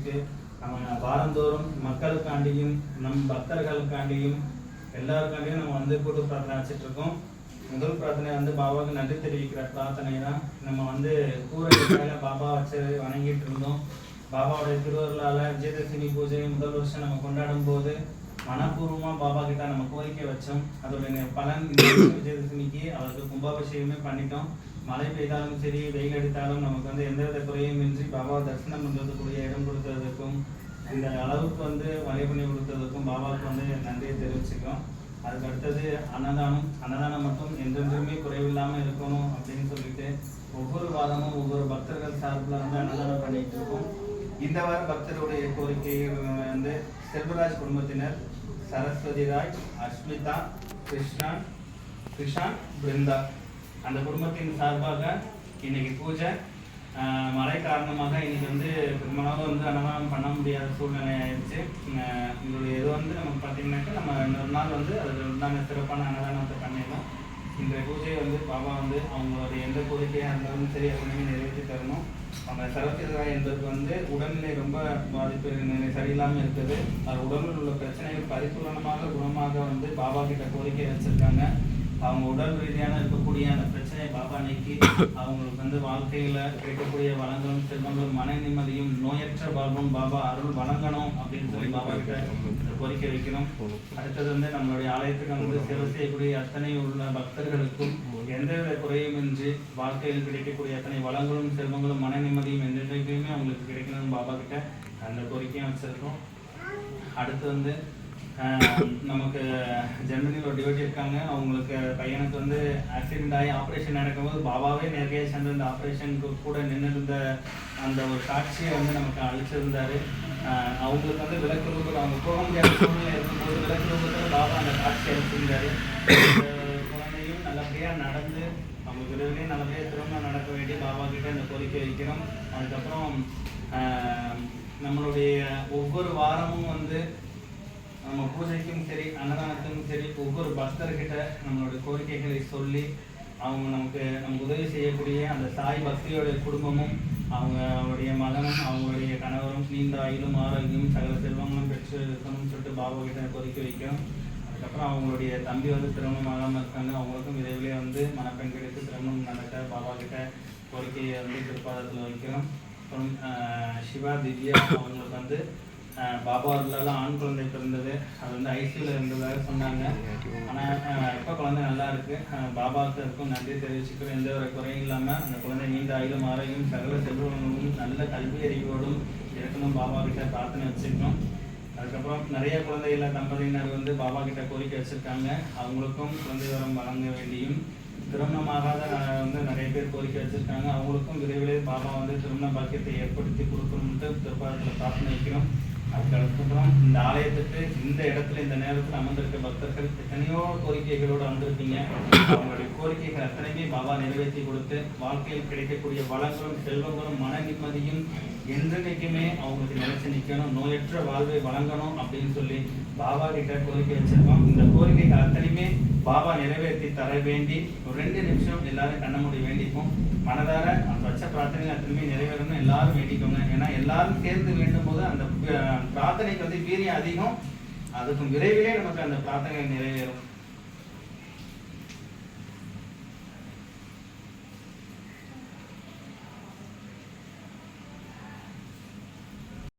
இருக்கு. நம்ம வாரந்தோறும் மக்களுக்காண்டியும் நம் பக்தர்களுக்காண்டியும் எல்லாருக்காண்டியும் நம்ம வந்து கூட்டு பிரார்த்தனை வச்சுட்டு இருக்கோம். முதல் பிரார்த்தனை வந்து பாபாவுக்கு நன்றி தெரிவிக்கிற பிரார்த்தனை தான் நம்ம வந்து கூரையில பாபா வச்சு வணங்கிட்டு இருந்தோம். பாபாவுடைய திருவருளால் விஜயதசமி பூஜை முதல் வருஷம் நம்ம கொண்டாடும் போது மனப்பூர்வமாக பாபா கிட்ட நம்ம கோரிக்கை வச்சோம். அதோட பலன் இந்த விஜயதசமிக்கு அவருக்கு கும்பாபிஷேகமே பண்ணிட்டோம். மழை பெய்தாலும் சரி வெயில் அடித்தாலும் நமக்கு வந்து எந்தவித குறையும் இன்றி பாபா தரிசனம் பண்ணுறதுக்குரிய இடம் கொடுத்ததுக்கும் இந்த அளவுக்கு வந்து வழி பண்ணி கொடுத்ததுக்கும் பாபாவுக்கு வந்து நன்றியை தெரிவிச்சுக்கிறோம். அதுக்கு அடுத்தது அன்னதானம். அன்னதானம் மட்டும் என்றென்றுமே குறைவில்லாமல் இருக்கணும் அப்படின்னு சொல்லிட்டு ஒவ்வொரு வாரமும் ஒவ்வொரு பக்தர்கள் சார்பில் வந்து அன்னதானம் பண்ணிட்டு இருக்கோம். இந்த வார பக்தருடைய கோரிக்கை வந்து செல்வராஜ் குடும்பத்தினர் சரஸ்வதி ராஜ் அஸ்மிதா கிருஷ்ணன் கிருஷான் பிருந்தா. அந்த குடும்பத்தின் சார்பாக இன்னைக்கு பூஜை ஆஹ் மழை காரணமாக இன்னைக்கு வந்து பெருமளவு வந்து அன்னதானம் பண்ண முடியாத சூழ்நிலை ஆயிடுச்சு. இதோடைய இது வந்து நமக்கு பார்த்தீங்கன்னாக்கா நம்ம இன்னொரு நாள் வந்து அதில் உண்டான சிறப்பான அன்னதானத்தை பண்ணிடலாம். இந்த பூஜையை வந்து பாபா வந்து அவங்களுடைய எந்த கோரிக்கையாக இருந்தாலும் சரி அப்படியே நிறைவேற்றி தரணும். அவங்க சரஸ்வதி என்பது வந்து உடல்நிலை ரொம்ப பாதிப்பு நிலை சரியில்லாமல் இருக்குது. அது உடலில் உள்ள பிரச்சனைகள் பரிபூரணமாக குணமாக வந்து பாபா கிட்ட கோரிக்கை வச்சிருக்காங்க. அவங்க உடல் ரீதியான இருக்கக்கூடிய அந்த பிரச்சனையை பாபா நீக்கி அவங்களுக்கு வந்து வாழ்க்கையில கிடைக்கக்கூடிய வளங்களும் செல்வங்களும் மன நிம்மதியும் நோயற்ற வாழ்வும் பாபா அருள் வழங்கணும் அப்படின்னு சொல்லி பாபா கிட்ட கோரிக்கை வைக்கணும். அடுத்தது வந்து நம்மளுடைய ஆலயத்துக்கு வந்து சேவை செய்யக்கூடிய அத்தனை உள்ள பக்தர்களுக்கும் எந்தவித குறையுமின்றி வாழ்க்கையில் கிடைக்கக்கூடிய அத்தனை வளங்களும் செல்வங்களும் மன நிம்மதியும் எந்த இடத்துலையுமே அவங்களுக்கு கிடைக்கணும்னு பாபா கிட்ட அந்த கோரிக்கையும் வச்சிருக்கோம். அடுத்து வந்து நமக்கு ஜெர்மனியில் ஒரு டியூட்டி இருக்காங்க. அவங்களுக்கு பையனுக்கு வந்து ஆக்சிடென்ட் ஆகி ஆப்ரேஷன் நடக்கும்போது பாபாவே நேரடியாக சேர்ந்து இந்த ஆப்ரேஷனுக்கு கூட நின்று இருந்த அந்த ஒரு காட்சியை வந்து நமக்கு அழிச்சிருந்தாரு அவங்களுக்கு வந்து விளக்கு ரூபத்தில் அவங்க போக முடியாத சூழ்நிலை இருக்கும்போது விளக்கு ரூபத்தில் பாபா அந்த காட்சி அழிச்சிருந்தாரு குழந்தையும் நல்லபடியாக நடந்து அவங்க விரைவிலே நல்லபடியாக திரும்ப நடக்க வேண்டிய பாபா கிட்ட இந்த கோரிக்கை வைக்கிறோம் அதுக்கப்புறம் நம்மளுடைய ஒவ்வொரு வாரமும் வந்து நம்ம பூஜைக்கும் சரி அன்னதானத்துக்கும் சரி ஒவ்வொரு பக்தர்கிட்ட நம்மளுடைய கோரிக்கைகளை சொல்லி அவங்க நமக்கு நமக்கு உதவி செய்யக்கூடிய அந்த சாய் பக்தியோடைய குடும்பமும் அவங்களுடைய மகனும் அவங்களுடைய கணவரும் நீண்ட ஆயிலும் ஆரோக்கியம் சகல செல்வங்களும் பெற்று இருக்கணும்னு சொல்லிட்டு பாபா கிட்ட கோரிக்கை வைக்கிறோம். அதுக்கப்புறம் அவங்களுடைய தம்பி வந்து திருமணம் ஆகாமல் இருக்காங்க. அவங்களுக்கும் விரைவிலே வந்து மணப்பெண் கிடைத்து திருமணம் நடக்க பாபா கிட்ட கோரிக்கையை வந்து திருப்பாதத்தில் வைக்கிறோம். அப்புறம் சிவா திவ்யா அவங்களுக்கு வந்து பாபா இருந்தாலும் ஆண் குழந்தை பிறந்தது. அது வந்து ஐசியூவில் இருந்ததாக சொன்னாங்க. ஆனால் இப்போ குழந்தை நல்லா இருக்கு? ஆஹ், பாபாவுக்கு இருக்கும் நன்றி தெரிவிச்சுக்கிறோம் எந்த ஒரு குறையும் இல்லாமல் அந்த குழந்தை நீண்ட ஆயுளும் ஆரோக்கியம் சகல செல்வங்களும் நல்ல கல்வி அறிவோடும் இருக்கணும். பாபா கிட்ட பிரார்த்தனை வச்சுருக்கோம் அதுக்கப்புறம் நிறைய குழந்தைகள தம்பதியினர் வந்து பாபா கிட்ட கோரிக்கை வச்சிருக்காங்க. அவங்களுக்கும் குழந்தை வரம் வழங்க வேண்டியும் திருமணமாகாத வந்து நிறைய பேர் கோரிக்கை வச்சிருக்காங்க. அவங்களுக்கும் விரைவிலே பாபா வந்து திருமண பாக்கியத்தை ஏற்படுத்தி கொடுக்கணும்ட்டு திருப்பாளத்தில் பிரார்த்தனை வைக்கிறோம். அதுக்கப்புறம் இந்த ஆலயத்துக்கு இந்த இடத்துல இந்த நேரத்தில் அமர்ந்திருக்க பக்தர்கள் எத்தனையோ கோரிக்கைகளோடு வந்திருப்பீங்க அவங்களுடைய கோரிக்கைகள் அத்தனையுமே பாபா நிறைவேற்றி கொடுத்து வாழ்க்கையில் கிடைக்கக்கூடிய வளங்களும் செல்வங்களும் மன நிம்மதியும் என்றைக்குமே அவங்களுக்கு நிலைச்சு நிற்கணும் நோயற்ற வாழ்வை வழங்கணும் அப்படின்னு சொல்லி பாபா கிட்ட கோரிக்கை வச்சிருக்கோம் இந்த கோரிக்கைகள் அத்தனையுமே பாபா நிறைவேற்றி தர வேண்டி ஒரு ரெண்டு நிமிஷம் எல்லாரும் கண்ண முடி வேண்டிப்போம். மனதார அந்த வச்ச பிரார்த்தனை அத்தனையுமே நிறைவேறணும். எல்லாரும் வேண்டிக்கோங்க. ஏன்னா எல்லாரும் சேர்ந்து வேண்டும் போது அந்த பிரார்த்தனைக்கு வந்து வீரியம் அதிகம். அதுக்கும் விரைவிலே நமக்கு அந்த பிரார்த்தனை நிறைவேறும்.